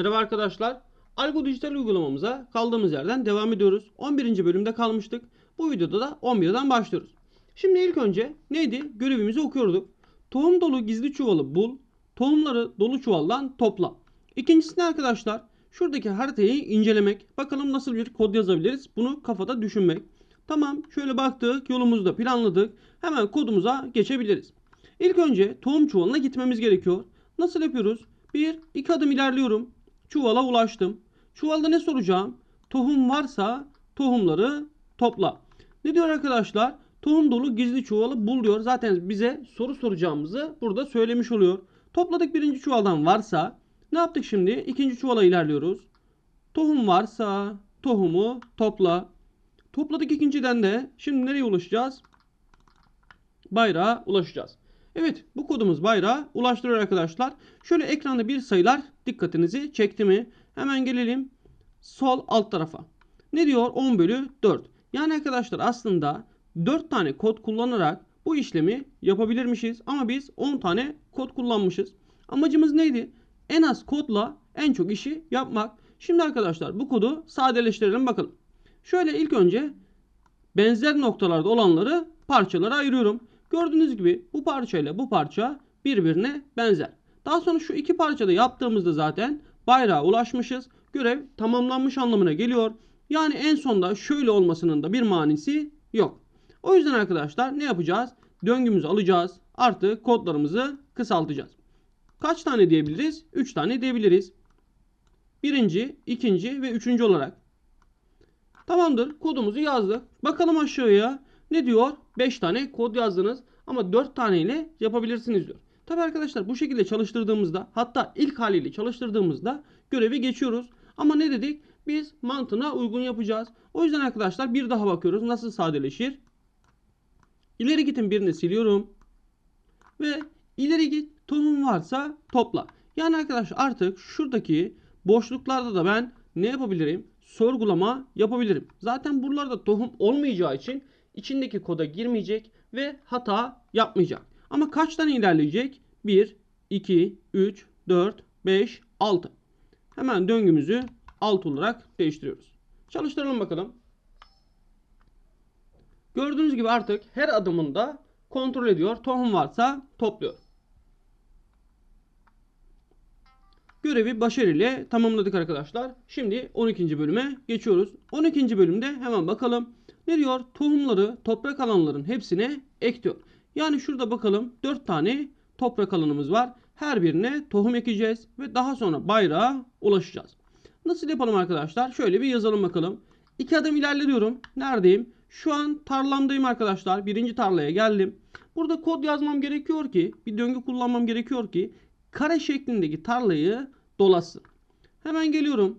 Merhaba arkadaşlar. Algo dijital uygulamamıza kaldığımız yerden devam ediyoruz. 11. bölümde kalmıştık. Bu videoda da 11'den başlıyoruz. Şimdi ilk önce neydi? Görevimizi okuyorduk. Tohum dolu gizli çuvalı bul. Tohumları dolu çuvaldan topla. İkincisi ne arkadaşlar? Şuradaki haritayı incelemek. Bakalım nasıl bir kod yazabiliriz? Bunu kafada düşünmek. Tamam şöyle baktık yolumuzu da planladık. Hemen kodumuza geçebiliriz. İlk önce tohum çuvalına gitmemiz gerekiyor. Nasıl yapıyoruz? Bir, iki adım ilerliyorum. Çuvala ulaştım. Çuvalda ne soracağım? Tohum varsa tohumları topla. Ne diyor arkadaşlar? Tohum dolu gizli çuvalı bul diyor. Zaten bize soru soracağımızı burada söylemiş oluyor. Topladık birinci çuvaldan varsa ne yaptık şimdi? İkinci çuvala ilerliyoruz. Tohum varsa tohumu topla. Topladık ikinciden de şimdi nereye ulaşacağız? Bayrağa ulaşacağız. Evet bu kodumuz bayrağa ulaştırıyor arkadaşlar. Şöyle ekranda bir sayılar dikkatinizi çekti mi? Hemen gelelim sol alt tarafa. Ne diyor? 10 bölü 4. Yani arkadaşlar aslında 4 tane kod kullanarak bu işlemi yapabilirmişiz. Ama biz 10 tane kod kullanmışız. Amacımız neydi? En az kodla en çok işi yapmak. Şimdi arkadaşlar bu kodu sadeleştirelim bakalım. Şöyle ilk önce benzer noktalarda olanları parçalara ayırıyorum. Gördüğünüz gibi bu parçayla bu parça birbirine benzer. Daha sonra şu iki parçada yaptığımızda zaten bayrağa ulaşmışız. Görev tamamlanmış anlamına geliyor. Yani en sonda şöyle olmasının da bir manisi yok. O yüzden arkadaşlar ne yapacağız? Döngümüzü alacağız. Artı kodlarımızı kısaltacağız. Kaç tane diyebiliriz? 3 tane diyebiliriz. Birinci, ikinci ve üçüncü olarak. Tamamdır. Kodumuzu yazdık. Bakalım aşağıya. Ne diyor? 5 tane kod yazdınız ama 4 tane ile yapabilirsiniz diyor. Tabi arkadaşlar bu şekilde çalıştırdığımızda hatta ilk haliyle çalıştırdığımızda görevi geçiyoruz. Ama ne dedik? Biz mantığına uygun yapacağız. O yüzden arkadaşlar bir daha bakıyoruz nasıl sadeleşir. İleri gitin birini siliyorum. Ve ileri git tohum varsa topla. Yani arkadaşlar artık şuradaki boşluklarda da ben ne yapabilirim? Sorgulama yapabilirim. Zaten buralarda tohum olmayacağı için içindeki koda girmeyecek ve hata yapmayacak. Ama kaç tane ilerleyecek? 1, 2, 3, 4, 5, 6. Hemen döngümüzü 6 olarak değiştiriyoruz. Çalıştıralım bakalım. Gördüğünüz gibi artık her adımında kontrol ediyor. Tohum varsa topluyor. Görevi başarıyla tamamladık arkadaşlar. Şimdi 12. bölüme geçiyoruz. 12. bölümde hemen bakalım. Ne diyor? Tohumları toprak alanların hepsine ek diyor. Yani şurada bakalım 4 tane toprak alanımız var. Her birine tohum ekeceğiz ve daha sonra bayrağa ulaşacağız. Nasıl yapalım arkadaşlar? Şöyle bir yazalım bakalım. İki adım ilerliyorum. Neredeyim? Şu an tarlamdayım arkadaşlar. Birinci tarlaya geldim. Burada kod yazmam gerekiyor ki, bir döngü kullanmam gerekiyor ki kare şeklindeki tarlayı dolasın. Hemen geliyorum.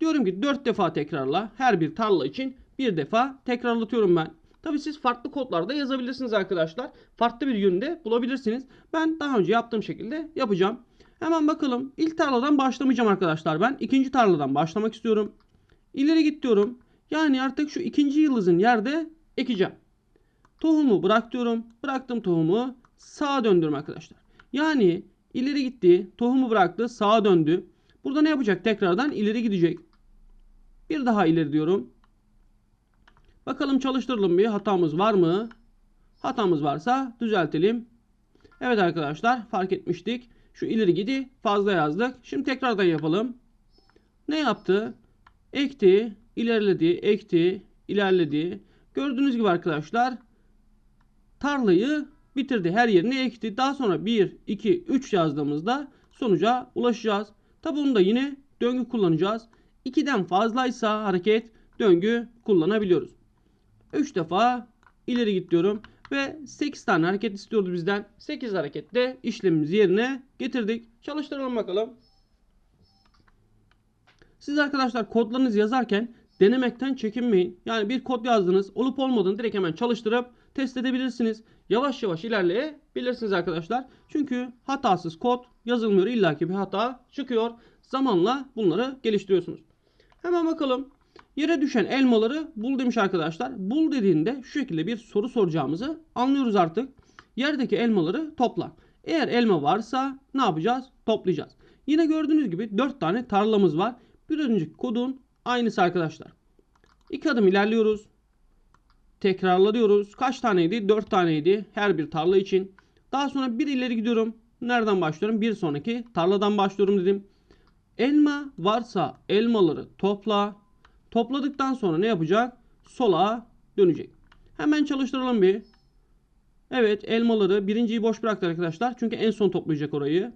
Diyorum ki 4 defa tekrarla. Her bir tarla için bir defa tekrarlatıyorum ben. Tabi siz farklı kodlarda yazabilirsiniz arkadaşlar. Farklı bir yönde bulabilirsiniz. Ben daha önce yaptığım şekilde yapacağım. Hemen bakalım. İlk tarladan başlamayacağım arkadaşlar ben. ikinci tarladan başlamak istiyorum. İleri git diyorum. Yani artık şu ikinci yıldızın yerde ekeceğim. Tohumu bırak diyorum. Bıraktım tohumu. Sağa döndürüm arkadaşlar. Yani ileri gitti. Tohumu bıraktı. Sağa döndü. Burada ne yapacak? Tekrardan ileri gidecek. Bir daha ileri diyorum. Bakalım çalıştıralım bir hatamız var mı? Hatamız varsa düzeltelim. Evet arkadaşlar fark etmiştik. Şu ileri gidi fazla yazdık. Şimdi tekrardan yapalım. Ne yaptı? Ekti, ilerledi, ekti, ilerledi. Gördüğünüz gibi arkadaşlar tarlayı bitirdi. Her yerine ekti. Daha sonra 1, 2, 3 yazdığımızda sonuca ulaşacağız. Tabi bunu da yine döngü kullanacağız. 2'den fazlaysa hareket döngü kullanabiliyoruz. 3 defa ileri git diyorum. Ve 8 tane hareket istiyordu bizden. 8 harekette işlemimizi yerine getirdik. Çalıştıralım bakalım. Siz arkadaşlar kodlarınızı yazarken denemekten çekinmeyin. Yani bir kod yazdınız olup olmadığını direkt hemen çalıştırıp test edebilirsiniz. Yavaş yavaş ilerleyebilirsiniz arkadaşlar. Çünkü hatasız kod yazılmıyor. İlla ki bir hata çıkıyor. Zamanla bunları geliştiriyorsunuz. Hemen bakalım. Yere düşen elmaları bul demiş arkadaşlar. Bul dediğinde şu şekilde bir soru soracağımızı anlıyoruz artık. Yerdeki elmaları topla. Eğer elma varsa ne yapacağız? Toplayacağız. Yine gördüğünüz gibi 4 tane tarlamız var. Bir önceki kodun aynısı arkadaşlar. 2 adım ilerliyoruz. Tekrarlıyoruz. Kaç taneydi? 4 taneydi her bir tarla için. Daha sonra bir ileri gidiyorum. Nereden başlıyorum? Bir sonraki tarladan başlıyorum dedim. Elma varsa elmaları topla. Topladıktan sonra ne yapacak? Sola dönecek. Hemen çalıştıralım bir. Evet elmaları birinciyi boş bıraktı arkadaşlar. Çünkü en son toplayacak orayı.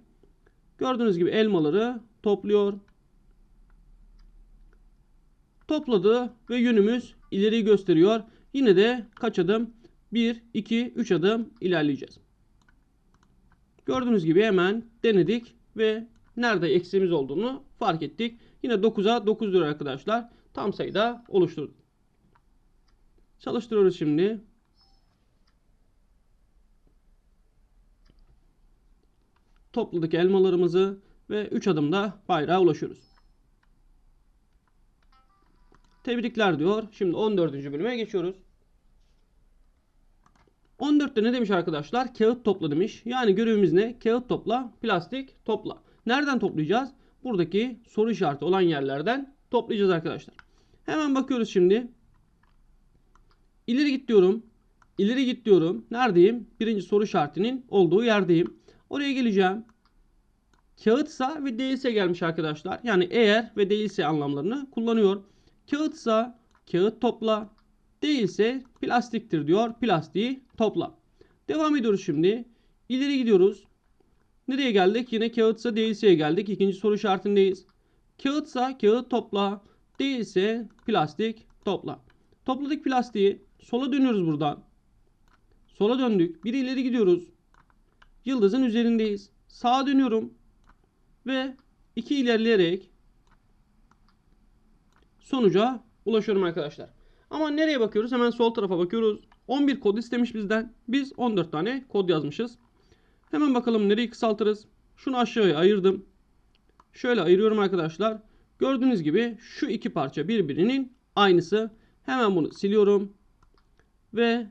Gördüğünüz gibi elmaları topluyor. Topladı ve yönümüz ileriyi gösteriyor. Yine de kaç adım? 1, 2, 3 adım ilerleyeceğiz. Gördüğünüz gibi hemen denedik ve nerede eksiğimiz olduğunu fark ettik. Yine 9'a 9 diyor arkadaşlar. Tam sayıda oluşturduk. Çalıştırıyoruz şimdi. Topladık elmalarımızı ve 3 adımda bayrağa ulaşıyoruz. Tebrikler diyor. Şimdi 14. bölüme geçiyoruz. 14'te ne demiş arkadaşlar? Kağıt topla demiş. Yani görevimiz ne? Kağıt topla, plastik topla. Nereden toplayacağız? Buradaki soru işareti olan yerlerden toplayacağız arkadaşlar. Hemen bakıyoruz şimdi. İleri git diyorum. İleri git diyorum. Neredeyim? Birinci soru işaretinin olduğu yerdeyim. Oraya geleceğim. Kağıtsa ve değilse gelmiş arkadaşlar. Yani eğer ve değilse anlamlarını kullanıyor. Kağıtsa kağıt topla. Değilse plastiktir diyor. Plastiği topla. Devam ediyoruz şimdi. İleri gidiyoruz. Nereye geldik? Yine kağıtsa değilseye geldik. İkinci soru işaretindeyiz. Kağıtsa kağıt topla. Değilse plastik topla. Topladık plastiği. Sola dönüyoruz buradan. Sola döndük. Bir ileri gidiyoruz. Yıldızın üzerindeyiz. Sağa dönüyorum. Ve iki ilerleyerek sonuca ulaşıyorum arkadaşlar. Ama nereye bakıyoruz? Hemen sol tarafa bakıyoruz. 11 kod istemiş bizden. Biz 14 tane kod yazmışız. Hemen bakalım nereyi kısaltırız. Şunu aşağıya ayırdım. Şöyle ayırıyorum arkadaşlar. Gördüğünüz gibi şu iki parça birbirinin aynısı. Hemen bunu siliyorum. Ve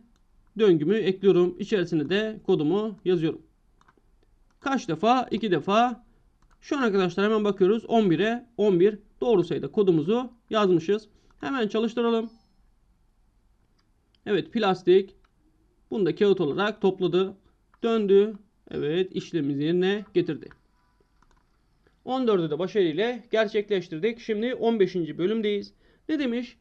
döngümü ekliyorum. İçerisine de kodumu yazıyorum. Kaç defa? 2 defa. Şu an arkadaşlar hemen bakıyoruz. 11'e 11 doğru sayıda kodumuzu yazmışız. Hemen çalıştıralım. Evet plastik. Bunu da kağıt olarak topladı. Döndü. Evet işlemimizi yerine getirdi. 14'ü de başarıyla gerçekleştirdik. Şimdi 15. bölümdeyiz. Ne demiş?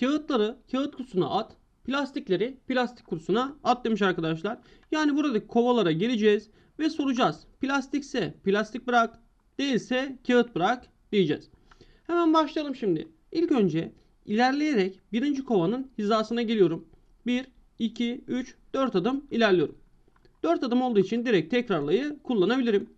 Kağıtları kağıt kutusuna at. Plastikleri plastik kutusuna at demiş arkadaşlar. Yani buradaki kovalara geleceğiz ve soracağız. Plastikse plastik bırak. Değilse kağıt bırak diyeceğiz. Hemen başlayalım şimdi. İlk önce ilerleyerek birinci kovanın hizasına geliyorum. 1, 2, 3, 4 adım ilerliyorum. 4 adım olduğu için direkt tekrarlayı kullanabilirim.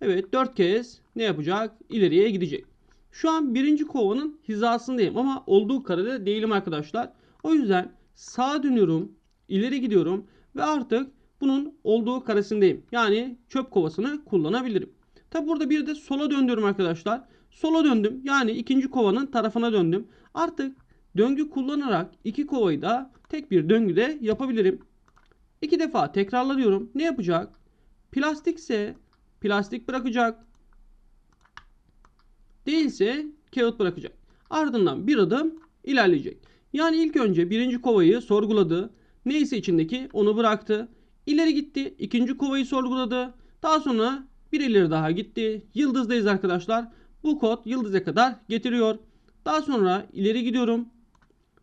Evet 4 kez ne yapacak? İleriye gidecek. Şu an birinci kovanın hizasındayım ama olduğu karede değilim arkadaşlar. O yüzden sağa dönüyorum, ileri gidiyorum ve artık bunun olduğu karesindeyim. Yani çöp kovasını kullanabilirim. Tabi burada bir de sola döndürüyorum arkadaşlar. Sola döndüm. Yani ikinci kovanın tarafına döndüm. Artık döngü kullanarak iki kovayı da tek bir döngüde yapabilirim. İki defa tekrarla diyorum. Ne yapacak? Plastikse plastik bırakacak. Değilse kağıt bırakacak. Ardından bir adım ilerleyecek. Yani ilk önce birinci kovayı sorguladı. Neyse içindeki onu bıraktı. İleri gitti. ikinci kovayı sorguladı. Daha sonra bir ileri daha gitti. Yıldızdayız arkadaşlar. Bu kod yıldıza kadar getiriyor. Daha sonra ileri gidiyorum.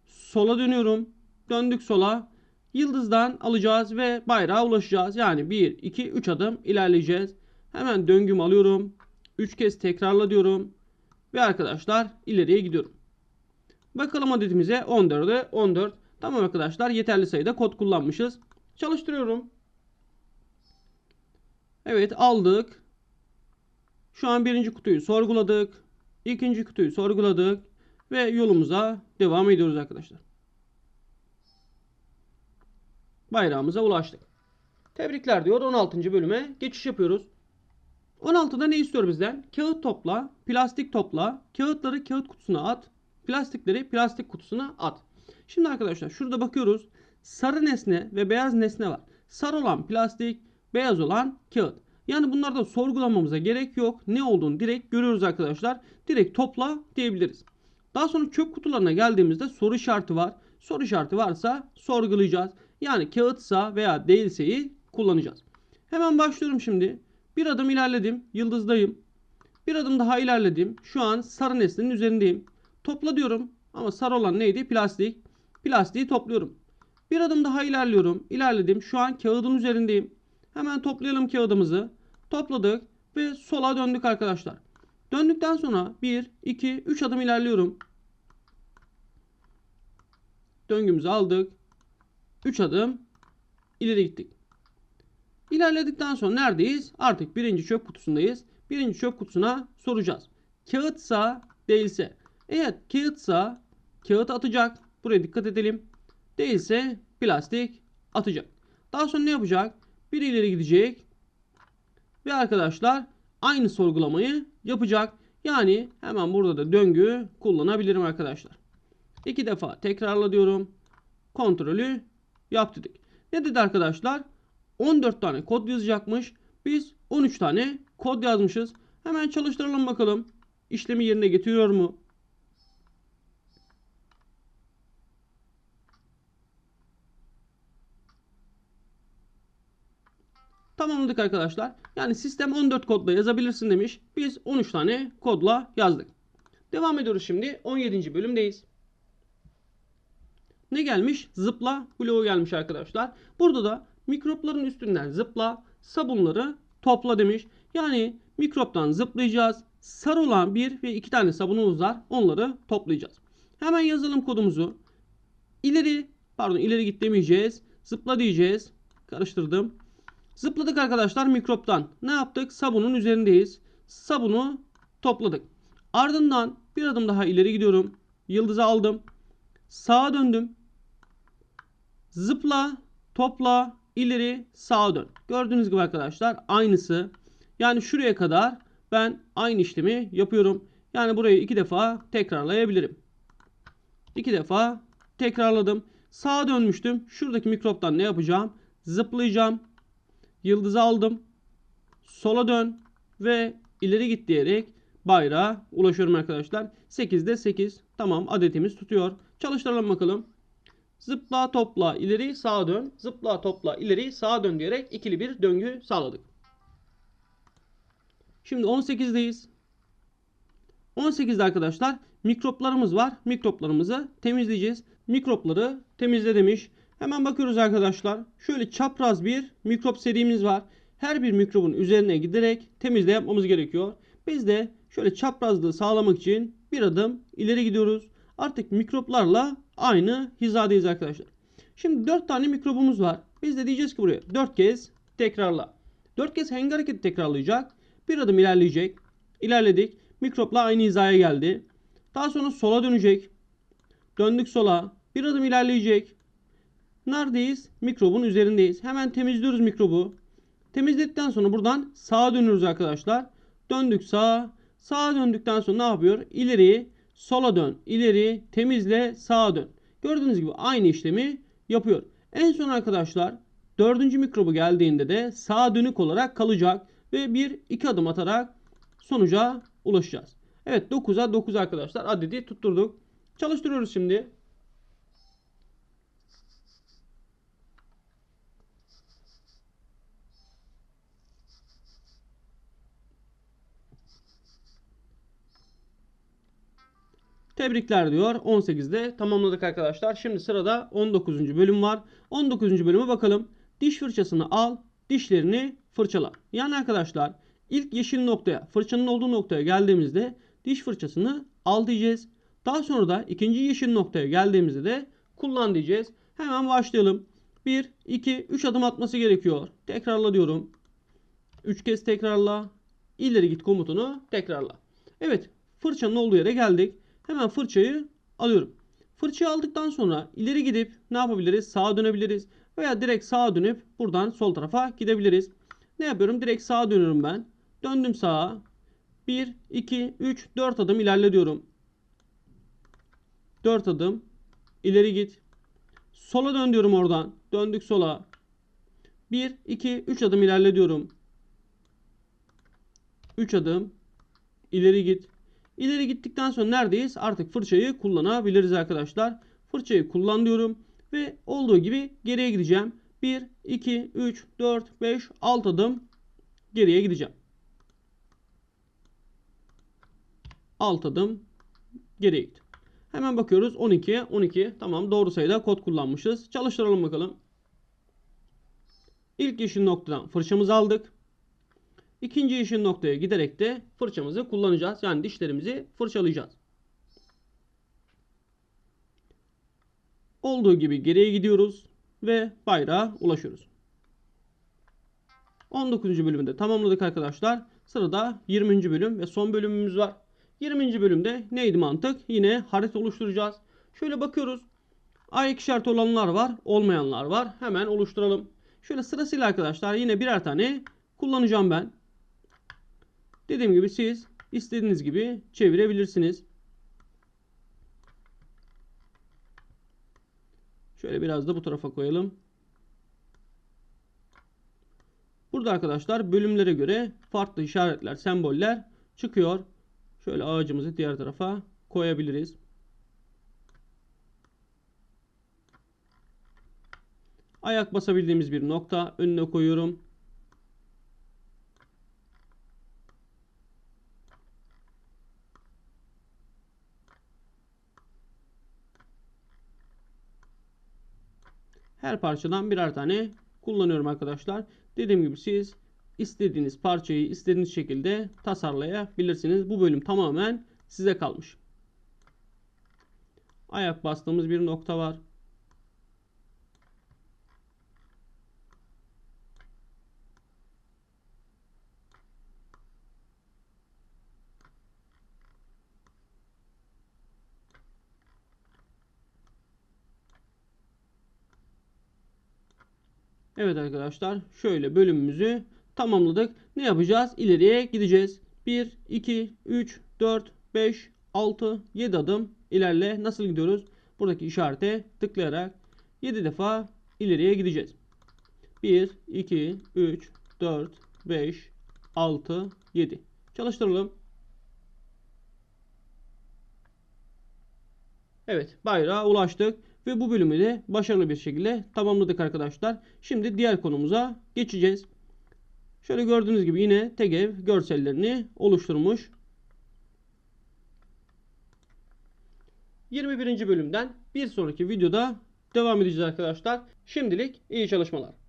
Sola dönüyorum. Döndük sola. Yıldızdan alacağız ve bayrağa ulaşacağız. Yani 1, 2, 3 adım ilerleyeceğiz. Hemen döngümü alıyorum. 3 kez tekrarla diyorum. Ve arkadaşlar ileriye gidiyorum. Bakalım adetimize 14'e 14. Tamam arkadaşlar yeterli sayıda kod kullanmışız. Çalıştırıyorum. Evet aldık. Şu an birinci kutuyu sorguladık. İkinci kutuyu sorguladık. Ve yolumuza devam ediyoruz arkadaşlar. Bayrağımıza ulaştık. Tebrikler diyor 16. bölüme geçiş yapıyoruz. 16'da ne istiyor bizden? Kağıt topla, plastik topla, kağıtları kağıt kutusuna at, plastikleri plastik kutusuna at. Şimdi arkadaşlar şurada bakıyoruz. Sarı nesne ve beyaz nesne var. Sarı olan plastik, beyaz olan kağıt. Yani bunlarda sorgulamamıza gerek yok. Ne olduğunu direkt görüyoruz arkadaşlar. Direkt topla diyebiliriz. Daha sonra çöp kutularına geldiğimizde soru işareti var. Soru işareti varsa sorgulayacağız. Yani kağıtsa veya değilseyi kullanacağız. Hemen başlıyorum şimdi. Bir adım ilerledim. Yıldızdayım. Bir adım daha ilerledim. Şu an sarı nesnenin üzerindeyim. Topla diyorum. Ama sarı olan neydi? Plastik. Plastiği topluyorum. Bir adım daha ilerliyorum. İlerledim. Şu an kağıdın üzerindeyim. Hemen toplayalım kağıdımızı. Topladık ve sola döndük arkadaşlar. Döndükten sonra 1, 2, 3 adım ilerliyorum. Döngümüzü aldık. 3 adım ileri gittik. İlerledikten sonra neredeyiz? Artık birinci çöp kutusundayız. Birinci çöp kutusuna soracağız. Kağıtsa değilse. Eğer kağıtsa kağıt atacak. Buraya dikkat edelim. Değilse plastik atacak. Daha sonra ne yapacak? Bir ileri gidecek. Ve arkadaşlar aynı sorgulamayı yapacak. Yani hemen burada da döngü kullanabilirim arkadaşlar. İki defa tekrarla diyorum. Kontrolü yap dedik. Ne dedi arkadaşlar? 14 tane kod yazacakmış. Biz 13 tane kod yazmışız. Hemen çalıştıralım bakalım. İşlemi yerine getiriyor mu? Tamamladık arkadaşlar. Yani sistem 14 kodla yazabilirsin demiş. Biz 13 tane kodla yazdık. Devam ediyoruz şimdi. 17. bölümdeyiz. Ne gelmiş? Zıpla bloğu gelmiş arkadaşlar. Burada da mikropların üstünden zıpla, sabunları topla demiş. Yani mikroptan zıplayacağız. Sarı olan bir ve iki tane sabunumuz var. Onları toplayacağız. Hemen yazalım kodumuzu. İleri, pardon ileri git demeyeceğiz. Zıpla diyeceğiz. Karıştırdım. Zıpladık arkadaşlar mikroptan. Ne yaptık? Sabunun üzerindeyiz. Sabunu topladık. Ardından bir adım daha ileri gidiyorum. Yıldızı aldım. Sağa döndüm. Zıpla, topla, ileri, sağa dön. Gördüğünüz gibi arkadaşlar aynısı. Yani şuraya kadar ben aynı işlemi yapıyorum. Yani burayı iki defa tekrarlayabilirim. İki defa tekrarladım. Sağa dönmüştüm. Şuradaki mikroptan ne yapacağım? Zıplayacağım. Yıldızı aldım. Sola dön ve ileri git diyerek bayrağa ulaşıyorum arkadaşlar. 8'de 8. Tamam adetimiz tutuyor. Çalıştıralım bakalım. Zıpla topla ileri sağa dön. Zıpla topla ileri sağa dön diyerek ikili bir döngü sağladık. Şimdi 18'deyiz. 18'de arkadaşlar mikroplarımız var. Mikroplarımızı temizleyeceğiz. Mikropları temizle demiş. Hemen bakıyoruz arkadaşlar. Şöyle çapraz bir mikrop serimiz var. Her bir mikrobun üzerine giderek temizle yapmamız gerekiyor. Biz de şöyle çaprazlığı sağlamak için bir adım ileri gidiyoruz. Artık mikroplarla aynı hizadayız arkadaşlar. Şimdi 4 tane mikrobumuz var. Biz de diyeceğiz ki buraya 4 kez tekrarla. 4 kez hangi hareketi tekrarlayacak? Bir adım ilerleyecek. İlerledik. Mikropla aynı hizaya geldi. Daha sonra sola dönecek. Döndük sola. Bir adım ilerleyecek. Neredeyiz? Mikrobun üzerindeyiz. Hemen temizliyoruz mikrobu. Temizledikten sonra buradan sağa dönüyoruz arkadaşlar. Döndük sağa. Sağa döndükten sonra ne yapıyor? İleri, sola dön, ileri, temizle, sağa dön. Gördüğünüz gibi aynı işlemi yapıyor. En son arkadaşlar dördüncü mikrobu geldiğinde de sağa dönük olarak kalacak ve bir iki adım atarak sonuca ulaşacağız. Evet 9'a 9 arkadaşlar adedi tutturduk. Çalıştırıyoruz şimdi. Tebrikler diyor. 18'de tamamladık arkadaşlar. Şimdi sırada 19. bölüm var. 19. bölüme bakalım. Diş fırçasını al, dişlerini fırçala. Yani arkadaşlar ilk yeşil noktaya, fırçanın olduğu noktaya geldiğimizde diş fırçasını al diyeceğiz. Daha sonra da ikinci yeşil noktaya geldiğimizde de kullan diyeceğiz. Hemen başlayalım. 1, 2, 3 adım atması gerekiyor. Tekrarla diyorum. 3 kez tekrarla. İleri git komutunu tekrarla. Evet fırçanın olduğu yere geldik. Hemen fırçayı alıyorum. Fırçayı aldıktan sonra ileri gidip ne yapabiliriz? Sağa dönebiliriz. Veya direkt sağa dönüp buradan sol tarafa gidebiliriz. Ne yapıyorum? Direkt sağa dönüyorum ben. Döndüm sağa. 1, 2, 3, 4 adım ilerle diyorum. 4 adım. ileri git. Sola dön diyorum oradan. Döndük sola. 1, 2, 3 adım ilerle diyorum. 3 adım ileri git. İleri gittikten sonra neredeyiz? Artık fırçayı kullanabiliriz arkadaşlar. Fırçayı kullan diyorum ve olduğu gibi geriye gideceğim. 1, 2, 3, 4, 5, 6 adım geriye gideceğim. 6 adım geriye git. Hemen bakıyoruz 12'ye 12. Tamam doğru sayıda kod kullanmışız. Çalıştıralım bakalım. İlk yeşil noktadan fırçamızı aldık. İkinci yeşil noktaya giderek de fırçamızı kullanacağız. Yani dişlerimizi fırçalayacağız. Olduğu gibi geriye gidiyoruz ve bayrağa ulaşıyoruz. 19. bölümde tamamladık arkadaşlar. Sırada 20. bölüm ve son bölümümüz var. 20. bölümde neydi mantık? Yine harita oluşturacağız. Şöyle bakıyoruz. Ayak işareti olanlar var, olmayanlar var. Hemen oluşturalım. Şöyle sırasıyla arkadaşlar yine birer tane kullanacağım ben. Dediğim gibi siz istediğiniz gibi çevirebilirsiniz. Şöyle biraz da bu tarafa koyalım. Burada arkadaşlar bölümlere göre farklı işaretler, semboller çıkıyor. Şöyle ağacımızı diğer tarafa koyabiliriz. Ayak basabildiğimiz bir nokta önüne koyuyorum. Her parçadan birer tane kullanıyorum arkadaşlar. Dediğim gibi siz istediğiniz parçayı istediğiniz şekilde tasarlayabilirsiniz. Bu bölüm tamamen size kalmış. Ayak bastığımız bir nokta var. Evet arkadaşlar şöyle bölümümüzü tamamladık. Ne yapacağız? İleriye gideceğiz. 1, 2, 3, 4, 5, 6, 7 adım ilerle. Nasıl gidiyoruz? Buradaki işarete tıklayarak 7 defa ileriye gideceğiz. 1, 2, 3, 4, 5, 6, 7. Çalıştıralım. Evet bayrağa ulaştık. Ve bu bölümü de başarılı bir şekilde tamamladık arkadaşlar. Şimdi diğer konumuza geçeceğiz. Şöyle gördüğünüz gibi yine TEGEV görsellerini oluşturmuş. 21. bölümden bir sonraki videoda devam edeceğiz arkadaşlar. Şimdilik iyi çalışmalar.